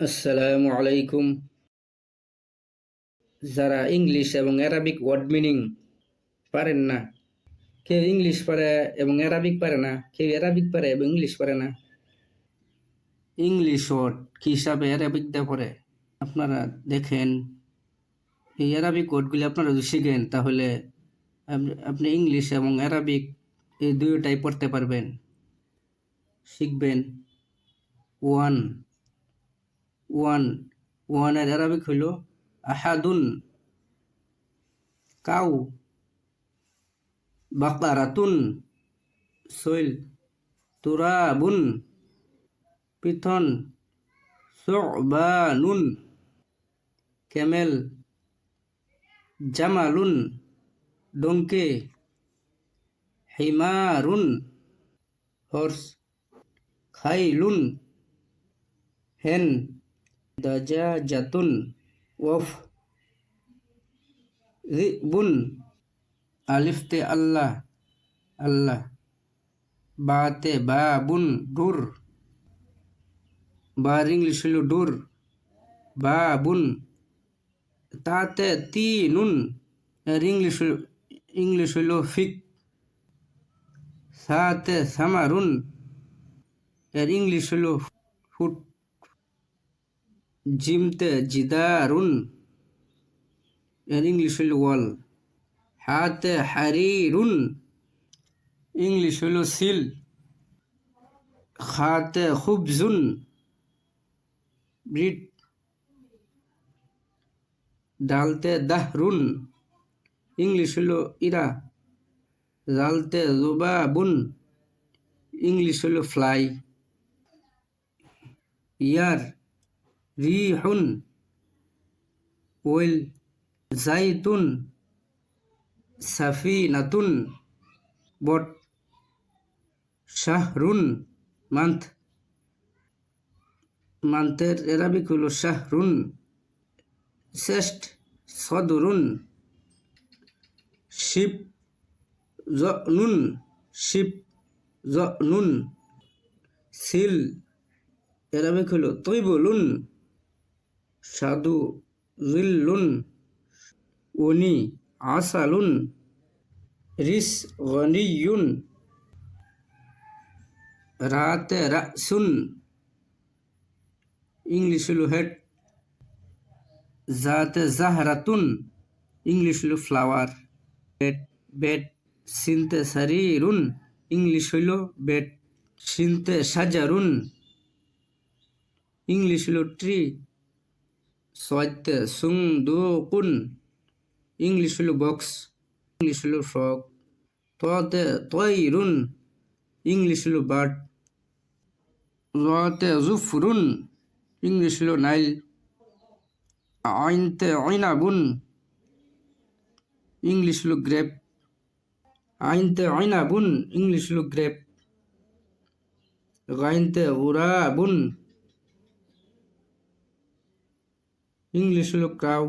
আসসালামু আলাইকুম। যারা ইংলিশ এবং অ্যারাবিক ওয়ার্ড মিনিং পারেন না, কেউ ইংলিশ পারে এবং অ্যারাবিক পারে না, কেউ অ্যারাবিক পারে এবং ইংলিশ পারে না, ইংলিশ ওয়ার্ড কী হিসাবে অ্যারাবিক পড়ে? আপনারা দেখেন, এই অ্যারাবিক ওয়ার্ডগুলি আপনারা যদি শিখেন, তাহলে আপ- আপনি ইংলিশ এবং অ্যারাবিক এই দুইটাই পড়তে পারবেন। শিখবেন। ওয়ান ওয়ান, ওয়ানের আরবিক হইল আহাদুন, কাউ, বাকারাতুন সৈল তুরাবুন, পিথন, সুবানুন ক্যামেল জামালুন ডঙ্কে হিমারুন, হর্স, খাইলুন, হেন দাজাজাতুন ওয়ফ রিবুন আলিফতে আল্লাহ আল্লাহ বাতে বাবুন ডুর বার ইংলিশ হইল ডুর বাবুন তাতে তিনুন এর ইংলিশ ইংলিশ হইল ফিক সাতে সামারুন এর ইংলিশ হইল ফুট জিমতে জিদারুন। এর ইংলিশ হইল ওয়াল। হাতে হারিরুন। ইংলিশ হইল সিল। খাতে খুবজুন। ব্রিড ডালতে দাহরুন। ইংলিশ হইল ইরা। জালতে জুবাবুন। ইংলিশ হইল ফ্লাই। ইয়ার। রিহুন ওয়েল, জাইতুন, সাফিনাতুন, বট, শাহরুন, মান্থ, মান্থের এরাবিক হল শাহরুন, শ্রেষ্ঠ, সদরুন, শিব, জনুন শিব, জনুন, সিল, এরাবিক হল তৈবলুন। সাধু জিল্লুন উনি আসালুন, রিস গনিয়ুন, রাতে রাসুন ইংলিশ হলো হেড, জাতে জাহরাতুন ইংলিশ হলো ফ্লাওয়ার, বেড বেড সিনতে সারিরুন ইংলিশ হইল বেড সিনতে সাজারুন ইংলিশ হলো ট্রি ছয়তে সুংদুকুন ইংলিশ হলো বক্স, ইংলিশ হলো ফ্রক ততে তৈরুন ইংলিশ হলো বার্ড। রতে জুফরুন ইংলিশ হলো নাইল। আইনতে আইনাবুন ইংলিশ হলো গ্রেপ। আইনতে আইনাবুন ইংলিশ হলো গ্রেপ। গাইনতে উরাবুন ইংলিশ হলো ক্রাউ